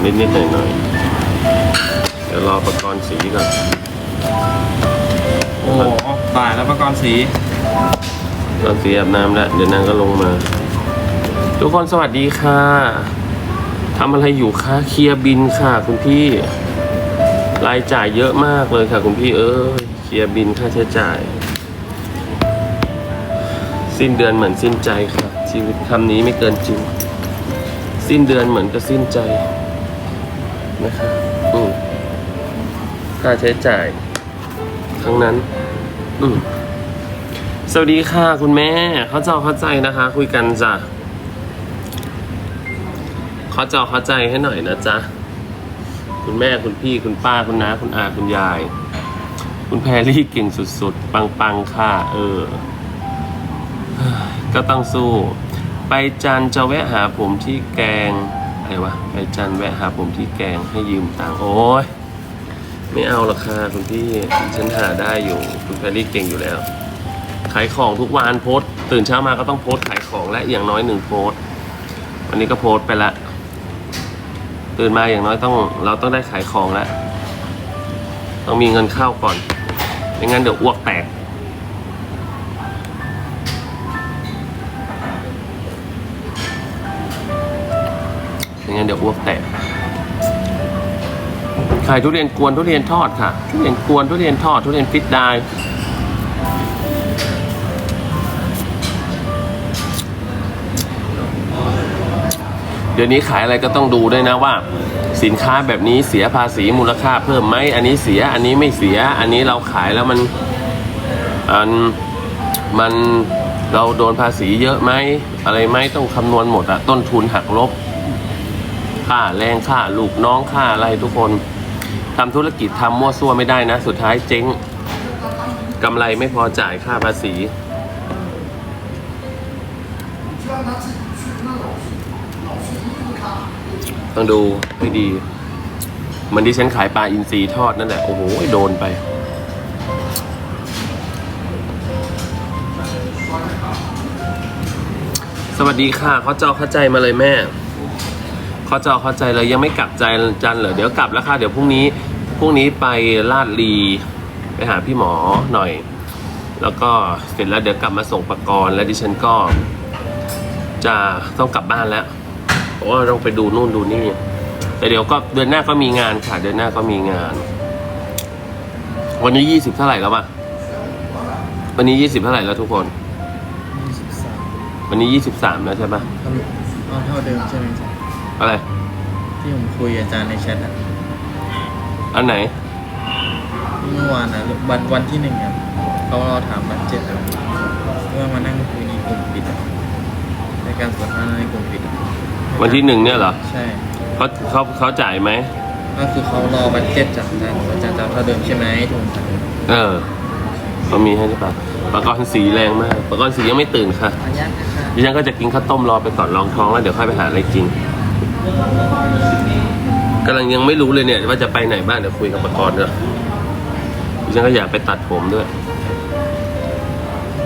นก่อนนิดๆหน่อยๆเดี๋ยวรอประกรณ์สีก่อนโอ้โหตายแล้วประกรณ์สีตอนสีอาบน้ำแล้วเดี๋ยวนางก็ลงมา ทุกคนสวัสดีค่ะทำอะไรอยู่คะเคลียร์บินค่ะ คุณพี่รายจ่ายเยอะมากเลยค่ะ คุณพี่เอ้ยเคลียร์บินค่าใช้จ่าย สิ้นเดือนเหมือนสิ้นใจค่ะ ชีวิตคำนี้ไม่เกินจริง สิ้นเดือนเหมือนกับสิ้นใจ นะคะอืมค่าใช้จ่าย ทั้งนั้น อืมสวัสดีค่ะ คุณแม่ เขาเจ้าเข้าใจนะคะ คุยกันจ้ะเขาเจ้าเข้าใจให้หน่อยนะจ๊ะ คุณแม่คุณพี่คุณป้าคุณน้าคุณอาคุณยาย คุณแพรรี่เก่งสุดๆ ปังๆ ค่ะ เออ ก็ต้องสู้ ไปจันจะแวะหาผมที่แกง รวะไปจันแวะหาผมที่แกงให้ยืมตังค์โอ้ยไม่เอารอกค่ะคุณพี่ฉันหาได้อยู่คุณแพรรี่เก่งอยู่แล้ว ขายของทุกวันโพสต์ตื่นเช้ามาก็ต้องโพสต์ขายของและอย่างน้อยหนึ่งโพสต์วันนี้ก็โพสต์ไปละ ตื่นมาอย่างน้อยต้อง เราต้องได้ขายของแล้วต้องมีเงินเข้าก่อนไม่งั้นเดี๋ยวอ้วกแตก งั้นเดี๋ยวอ้วกแตกขายทุเรียนกวนทุเรียนทอดค่ะ ทุเรียนกวนทุเรียนทอด ทุเรียนฟิตได้เดี๋ยวนี้ขายอะไรก็ต้องดูด้วยนะว่า สินค้าแบบนี้เสียภาษีมูลค่าเพิ่มไหมอันนี้เสียอันนี้ไม่เสีย อันนี้เราขายแล้วมันอันมันเราโดนภาษีเยอะไหมอะไรไหมต้องคำนวณหมดอะต้นทุนหักลบ ค่าแรงค่าลูกน้องค่าอะไรทุกคนทำธุรกิจทำมั่วซั่วไม่ได้นะ สุดท้ายเจ๊งกำไรไม่พอจ่ายค่าภาษีต้องดูให้ดีมันที่ฉันขายปลาอินทรีทอดนั่นแหละ โอ้โห โดนไป สวัสดีค่ะเขาเจ้าเข้าใจมาเลยแม่ เขาเจ้าเข้าใจเลยยังไม่กลับใจจันเหรอเดี๋ยวกลับแล้วค่ะเดี๋ยวพรุ่งนี้พรุ่งนี้ไปลาดลีไปหาพี่หมอหน่อย แล้วก็เสร็จแล้วเดี๋ยวกลับมาส่งประกรณ์แล้วดิฉันก็ จะต้องกลับบ้านแล้วเพราะว่าต้องไปดูนู่นดูนี่ แต่เดี๋ยวก็เดือนหน้าก็มีงานค่ะ เดือนหน้าก็มีงาน วันนี้ยี่สิบเท่าไหร่แล้วป่ะวันนี้ยี่สิบเท่าไหร่แล้วทุกคน23วันนี้ยี่สิบสามแล้วใช่ปะเอาเท่าเดิมใช่ไหมจ๊ะ อะไร ที่ผมคุยกับอาจารย์ในแชทอะอันไหน เมื่อวานนะวันวันที่หนึ่งครับเขาเราถามบัตเจ็ตอะเมื่อมานั่งคุยในกลุ่มปิดอะในการสนทนาในกลุ่มปิดอะวันที่หนึ่งเนี่ยเหรอใช่ เขาเขาเขาจ่ายไหม ก็คือเขารอบัตเจ็ตจากอาจารย์อาจารย์จะเอาเท่าเดิมใช่ไหมถูกไหมเออเขามีให้หรือเปล่าปากกรณ์สีแรงมากปากกรณ์สียังไม่ตื่นค่ะ ขออนุญาตนะคะ ดิฉันก็จะกินข้าวต้มรอไปก่อนรองท้องแล้วเดี๋ยวค่อยไปหาอะไรกิน กำลังยังไม่รู้เลยเนี่ย ว่าจะไปไหนบ้างเดี๋ยวคุยกับปากรณ์ด้วยฉันก็อยากไปตัดผมด้วย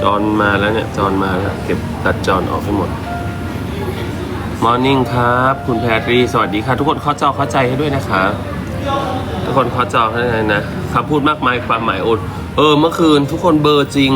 จอนมาแล้วเนี่ย จอนมาแล้ว เก็บตัดจอนออกให้หมด มอร์นิ่งครับ คุณแพรรี สวัสดีค่ะ ทุกคนเข้าจอเข้าใจให้ด้วยนะคะ ทุกคนเข้าจอให้ได้นะคำพูดมากมายความหมายอนเออ เมื่อคืนทุกคนเบอร์จริง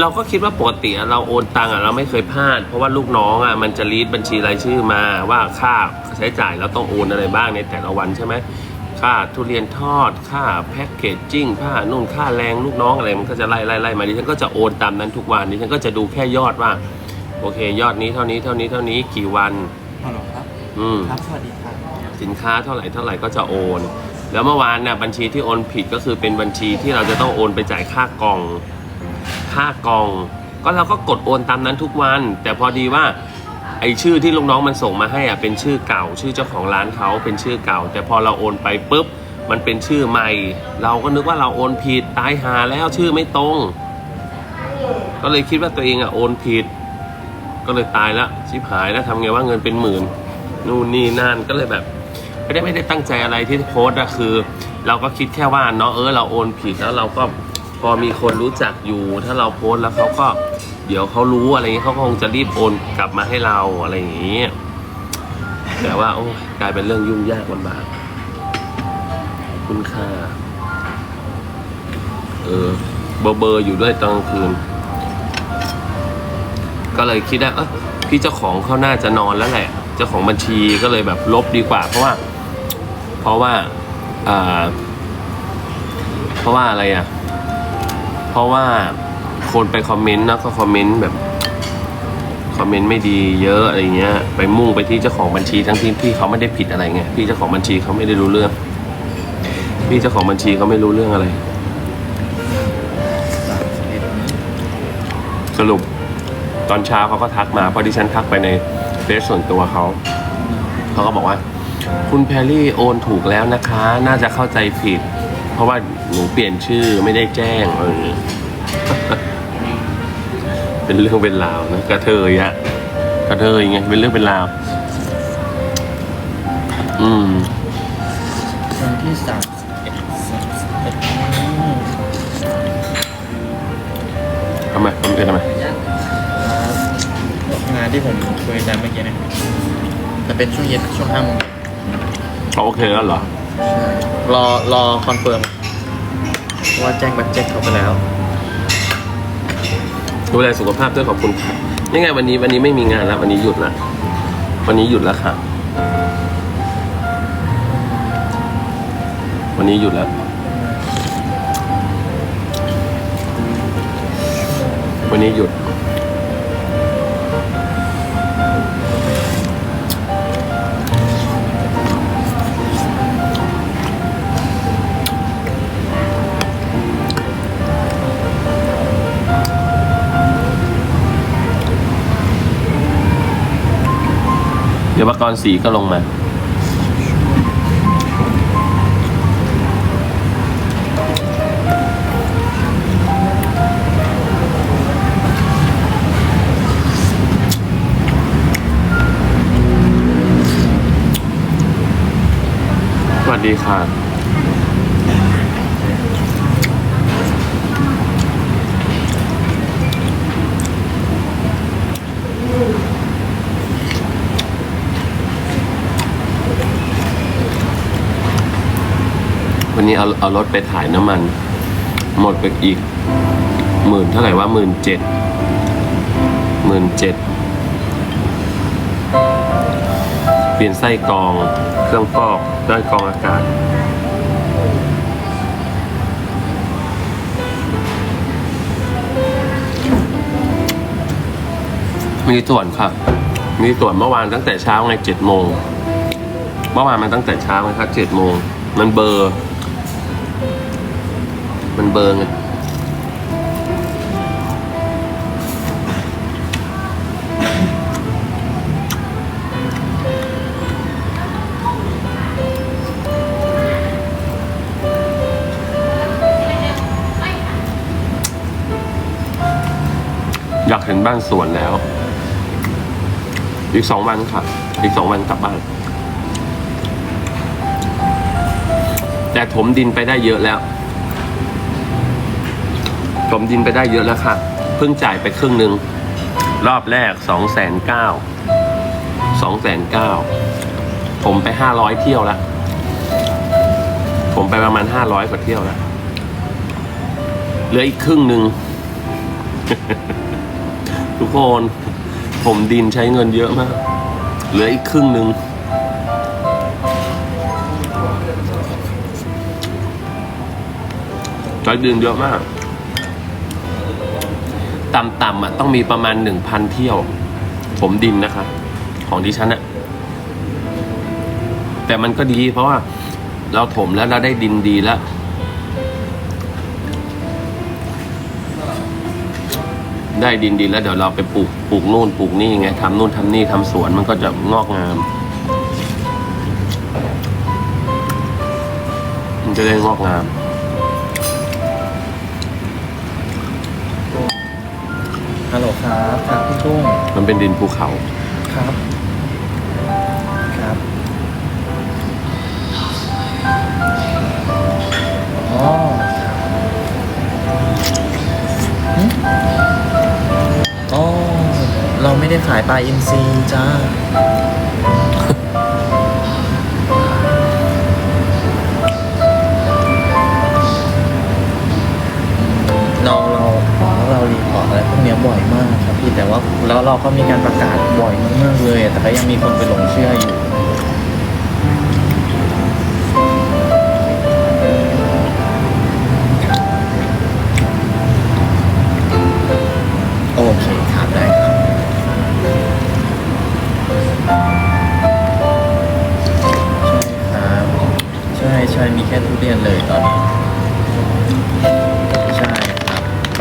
เราก็คิดว่าปกติอะเราโอนตังค์อะเราไม่เคยพลาด เพราะว่าลูกน้องอะมันจะรีดบัญชีรายชื่อมาว่าค่าใช้จ่ายเราต้องโอนอะไรบ้างในแต่ละวันใช่ไหมค่าทุเรียนทอดค่าแพ็กเกจจิ้งค่านู่นค่าแรงลูกน้องอะไรมันก็จะไล่ไล่ไล่มาดิฉันก็จะโอนตามนั้นทุกวันดิฉันก็จะดูแค่ยอดว่า โอเค ยอดนี้เท่านี้เท่านี้เท่านี้กี่วันฮัลโหลครับอืมครับสวัสดีครับสินค้าเท่าไหร่เท่าไหร่ก็จะโอน แล้วเมื่อวานเนี่ยบัญชีที่โอนผิดก็คือเป็นบัญชีที่เราจะต้องโอนไปจ่ายค่ากล่อง ค่ากล่อง ก็เราก็กดโอนตามนั้นทุกวัน แต่พอดีว่าไอชื่อที่ลูกน้องมันส่งมาให้อะเป็นชื่อเก่า ชื่อเจ้าของร้านเขาเป็นชื่อเก่า แต่พอเราโอนไปปุ๊บมันเป็นชื่อใหม่ เราก็นึกว่าเราโอนผิดตายหาแล้วชื่อไม่ตรง ก็เลยคิดว่าตัวเองอะโอนผิด ก็เลยตายแล้วชิบหายแล้วทำไงว่าเงินเป็นหมื่นนู่นนี่นั่นก็เลยแบบไม่ได้ไม่ได้ตั้งใจอะไรที่โพสต์อะคือ เราก็คิดแค่ว่าเนาะเออเราโอนผิดแล้วเราก็ พอมีคนรู้จักอยู่ ถ้าเราโพสต์แล้วเขาก็เดี๋ยวเขารู้อะไรอย่างนี้เขาคงจะรีบโอนกลับมาให้เราอะไรอย่างนี้ แต่ว่าโอ้ยกลายเป็นเรื่องยุ่งยากลำบากคุณค่าเออเบอร์เบอร์อยู่ด้วยตอนกลางคืน ก็เลยคิดว่าเออพี่เจ้าของเขาน่าจะนอนแล้วแหละ เจ้าของบัญชีก็เลยแบบลบดีกว่า เพราะว่า เพราะว่าอ่าเพราะว่าอะไรอะ เพราะว่าคนไปคอมเมนต์นะก็คอมเมนต์แบบคอมเมนต์ไม่ดีเยอะอะไรเงี้ย ไปมุ่งไปที่เจ้าของบัญชีทั้งที่พี่เขาไม่ได้ผิดอะไรไงพี่เจ้าของบัญชีเขาไม่ได้รู้เรื่อง พี่เจ้าของบัญชีเขาไม่รู้เรื่องอะไร สรุปตอนเช้าเขาก็ทักมาเพราะดิฉันทักไปในเฟซส่วนตัวเขาเขาก็บอกว่า คุณแพรรี่โอนถูกแล้วนะคะ น่าจะเข้าใจผิด เพราะว่าหนูเปลี่ยนชื่อไม่ได้แจ้งเออเป็นเรื่องเป็นราวนะกระเทยอะกระเทยไงเป็นเรื่องเป็นราว อืมวันที่สามสิบเอ็ดสามสิบเอ็ดนี้ทำไมมันเป็นทำไมครับงานที่ผมคุยกันเมื่อกี้นะครับแต่เป็นช่วงเย็นช่วงห้าโมงเขาโอเคแล้วเหรอ รอรอคอนเฟิร์มว่าแจ้งบัตเจ็ตเขาไปแล้ว ดูแลสุขภาพด้วยขอบคุณค่ะยังไงวันนี้วันนี้ไม่มีงานแล้ว วันนี้หยุดละวันนี้หยุดแล้วค่ะวันนี้หยุดแล้ว วันนี้หยุด เดี๋ยวปกรณ์สีก็ลงมา สวัสดีค่ะ วันนี้เอาเอารถไปถ่ายน้ำมัน หมดไปอีกหมื่นเท่าไหร่ว่าหมื่นเจ็ดหมื่นเจ็ดเปลี่ยนไส้กรองเครื่องฟอกด้านกรองอากาศมีส่วนค่ะ มีส่วนเมื่อวานตั้งแต่เช้าไงเจ็ดโมง เมื่อวานมันตั้งแต่เช้าไงครับเจ็ดโมง มันเบอร์ มันเบอร์ไงอยากเห็นบ้านสวนแล้ว อีกสองวันค่ะ อีกสองวันกลับบ้าน แต่ถมดินไปได้เยอะแล้ว ถมดินไปได้เยอะแล้วค่ะ เพิ่งจ่ายไปครึ่งหนึ่งรอบแรกสองแสนเก้าสองแสนเก้าผมไปห้าร้อยเที่ยวแล้ว ผมไปประมาณห้าร้อยกว่าเที่ยวแล้ว เหลืออีกครึ่งหนึ่ง ทุกคน ผมดินใช้เงินเยอะมาก เหลืออีกครึ่งหนึ่งใช้ดินเยอะมาก ต่ำๆอะต้องมีประมาณหนึ่งพันเที่ยวผมดินนะคะ ของดิฉันอะแต่มันก็ดีเพราะว่าเราถมแล้วเราได้ดินดีแล้ว ได้ดินดีแล้วเดี๋ยวเราไปปลูกปลูกนู่นปลูกนี่ไงทำนู่นทำนี่ทำสวนมันก็จะงอกงาม มันจะได้งอกงาม ครับครับพี่กุ้งมันเป็นดินภูเขาครับ ครับอ๋อครับหึได้ขายปลาอินทรีจ้าเรา วกเนี้ยบ่อยมากครับพี่แต่ว่าแล้วเราก็มีการประกาศบ่อยมากๆเลย แต่ก็ยังมีคนไปหลงเชื่ออยู่ โอเคครับได้ครับ ใช่ครับ ใช่ใช่มีแค่ทุเรียนเลยตอนนี้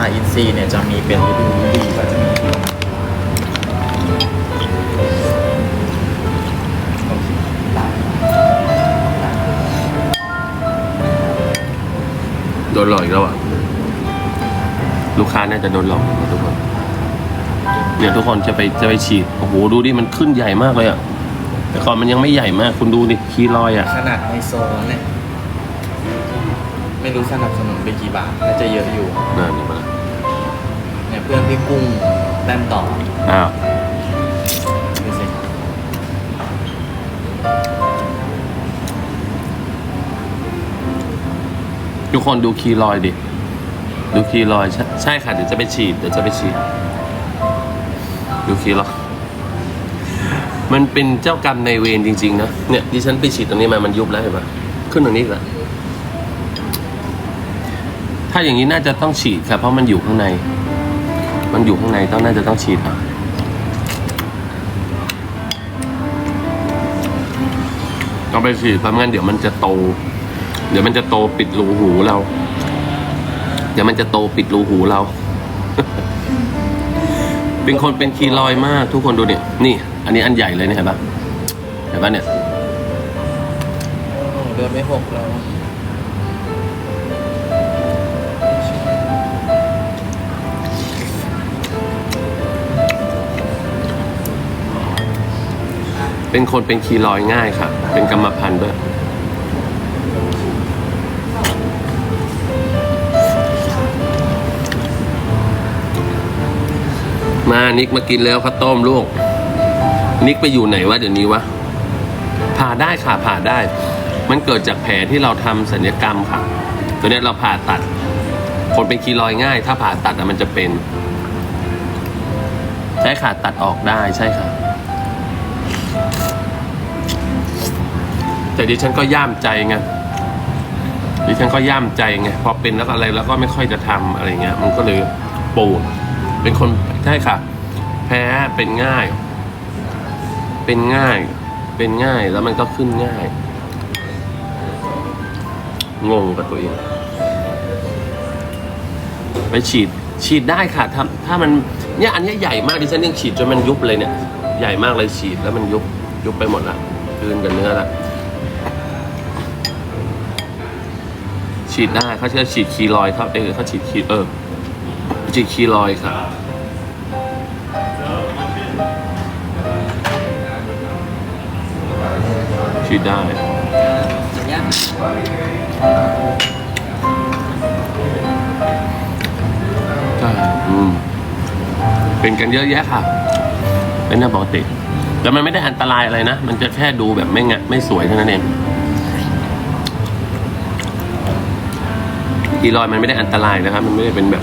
ลาอินทรีเนี่ยจะมีเป็นฤดูดีก็จะมีโดนหลอกอีกแล้วอะ ลูกค้าน่าจะโดนหลอกทุกคนเนี่ยวทุกคนจะไปจะไปฉีด โอ้โห ดูดิ มันขึ้นใหญ่มากเลยอะ แต่ก่อนมันยังไม่ใหญ่มาก คุณดูดิคีรอยอะ ขนาดไฮโซเนี่ย ไม่รู้สนับสนุนไปกี่บาทน่าจะเยอะอยู่ นั่นนี่มาเนี่ย เพื่อนพี่กุ้งแต้มต่ออ้าวดูสิทุกคนดูคีรอยดิ ดูคีรอยใช่ใช่ค่ะเดี๋ยวจะไปฉีดเดี๋ยวจะไปฉีด ดูคีรอยมันเป็นเจ้ากรรมในายเวรจริง ๆ นะ เนี่ยดิฉันไปฉีดตรงนี้มามันยุบแล้วเห็นปะขึ้นตรงนี้อีกแล้วถ้าอย่างนี้น่าจะต้องฉีดครับเพราะมันอยู่ข้างใน มันอยู่ข้างในต้องน่าจะต้องฉีดอะเอาไปฉีดเพราะงั้นเดี๋ยวมันจะโต เดี๋ยวมันจะโตปิดรูหูเรา เดี๋ยวมันจะโตปิดรูหูเรา เป็นคนเป็นคีรอยมาก ทุกคนดูเนี่ยนี่ อันนี้อันใหญ่เลยเนี่ยเห็นปะเห็นปะเนี่ยเดือนไม่หกแล้ว เป็นคนเป็นคีรอยง่ายค่ะ เป็นกรรมพันธุ์ด้วยมานิกมากินแล้วข้าวต้มลูก นิกไปอยู่ไหนวะเดี๋ยวนี้วะ ผ่าได้ค่ะผ่าได้ มันเกิดจากแผลที่เราทำศัลยกรรมค่ะ ตัวนี้เราผ่าตัด คนเป็นคีรอยง่าย ถ้าผ่าตัดมันจะเป็น ใช่ค่ะตัดออกได้ใช่ค่ะ แต่ดิฉันก็ย่ามใจไงดิฉันก็ย่ามใจไงพอเป็นแล้วอะไรแล้วก็ไม่ค่อยจะทำอะไรเงี้ย มันก็เลยปูดเป็นคนใช่ค่ะ แพ้เป็นง่าย เป็นง่าย เป็นง่ายแล้วมันก็ขึ้นง่าย งงกับตัวเองไปฉีดฉีดได้ค่ะถ้าถ้ามันเนี่ยอันนี้ใหญ่มากดิฉันยังฉีดจนมันยุบเลยเนี่ย ใหญ่มากเลยฉีดแล้วมันยุบยุบไปหมดละกลืนกับเนื้อละ ฉีดได้เขาจะฉีดคีรอยครับเออเขาฉีดคีเออฉีดคีรอยด์ค่ะฉีดได้ากใช่อืมเป็นกันเยอะแยะค่ะเป็นเรื่องปกติแต่มันไม่ได้อันตรายอะไรนะ มันจะแค่ดูแบบไม่งะไม่สวยเท่านั้นเอง คีรอยมันไม่ได้อันตรายนะครับ มันไม่ได้เป็นแบบ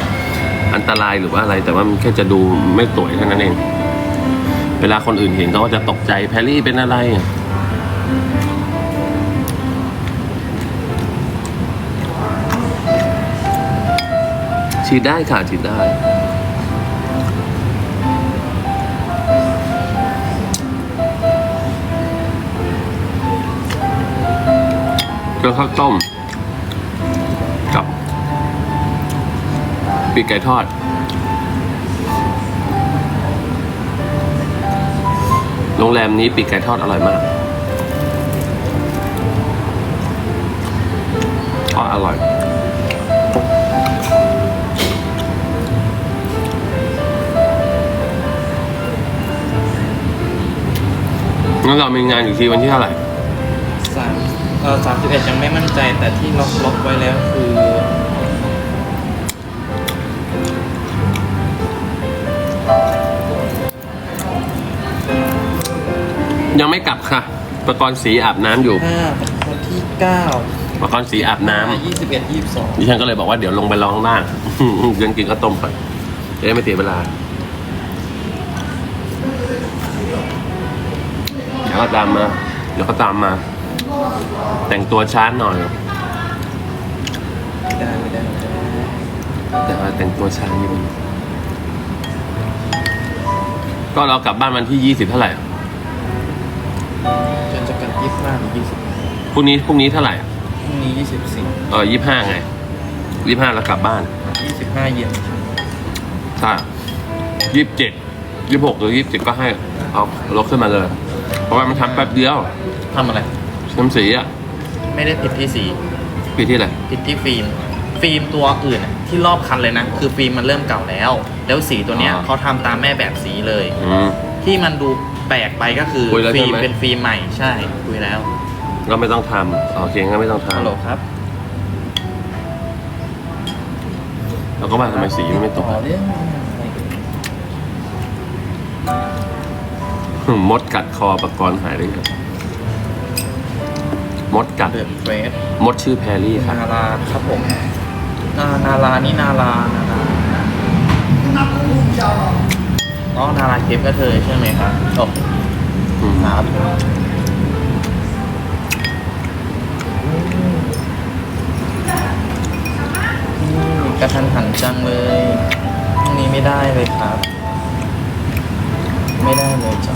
อันตรายหรือว่าอะไร แต่ว่ามันแค่จะดูไม่สวยเท่านั้นเอง เวลาคนอื่นเห็นเขาก็จะตกใจแพรรี่เป็นอะไรอะฉีดได้ค่ะฉีดได้เกลือข้าวต้ม ปีกไก่ทอด โรงแรมนี้ปีกไก่ทอดอร่อยมากทออร่อย งั้นเรามีงานอยู่ที่วันที่เท่าไหร่ สามเออสามสิบเอ็ดยังไม่มั่นใจแต่ที่ล็อกล็อกไว้แล้วคือ ยังไม่กลับค่ะ ประกรณ์สีอาบน้ำอยู่ ห้าวันที่เก้าประกรณ์สีอาบน้ำยี่สิบเอ็ดยี่สิบสองดิฉันก็เลยบอกว่าเดี๋ยวลงไปร้องล่าง เดินกินข้าวต้มไปจะได้ไม่เสียเวลาเดี๋ยวก็ตามมา เดี๋ยวก็ตามมา แต่งตัวช้าหน่อย ไม่ได้ไม่ได้ไม่ได้แต่ว่าแต่งตัวช้านิดนึงก็เรากลับบ้านวันที่ยี่สิบเท่าไหร่จนจะกลับ ยี่สิบห้าหรือยี่สิบพรุ่งนี้พรุ่งนี้เท่าไหร่พรุ่งนี้ยี่สิบสี่เออยี่ห้าไงยี่ห้าแล้วกลับบ้านยี่สิบห้าเย็นถ้ายี่สิบเจ็ดยี่หกหรือยี่สิบเจ็ดก็ให้เอารถขึ้นมาเลย เพราะว่ามันทำแป๊บเดียวทำอะไรน้ำสีอะไม่ได้ผิดที่สีปีที่อะไรผิดที่ฟิล์มฟิล์มตัวอื่นอะที่รอบคันเลยนะ คือฟิล์มมันเริ่มเก่าแล้ว แล้วสีตัวเนี้ยอ๋อเขาทำตามแม่แบบสีเลย อืม ที่มันดู แปลกไปก็คือคุยแล้วฟิล์มใช่ไหม เป็นฟิล์มใหม่ใช่ คุยแล้วก็ไม่ต้องทำโอเคงั้นไม่ต้องฮัลโหลทำครับเราก็ว่าทำไมสีมันไม่ตกอ๋อเรื่องมดกัดคอปะกรณ์หายเลยครับมดกัดเดอะเฟสมดชื่อแพรรี่ครับ นาราครับผมนานารานี่นารานารา อ๋อนาราเคปก็เธอใช่ไหมครับโอ้อืมครับนี่กระทันหันจังเลยพรุ่งนี้ไม่ได้เลยครับ ไม่ได้เลยจ้า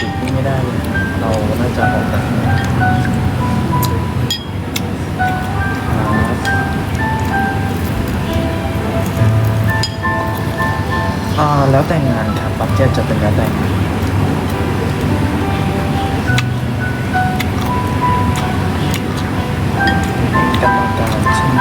ติดนี่ไม่ได้เลยเราน่าจะออกกันครับ แล้วแต่งงานครับบัตเจ็ตจะเป็นแล้วแต่งงานกรรมการใช่ไหม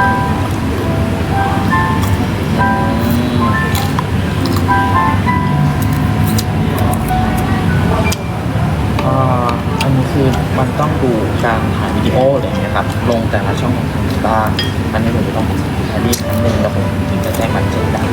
อันนี้คือมันต้องดูการถ่ายวิดีโออะไรอย่างเงี้ยครับ ลงแต่ละช่องของทางบ้านอันนี้ผมจะต้องอันนี้ครั้งหนึ่งแล้วผมถึงจะแจ้งบัตรเจ็ตได้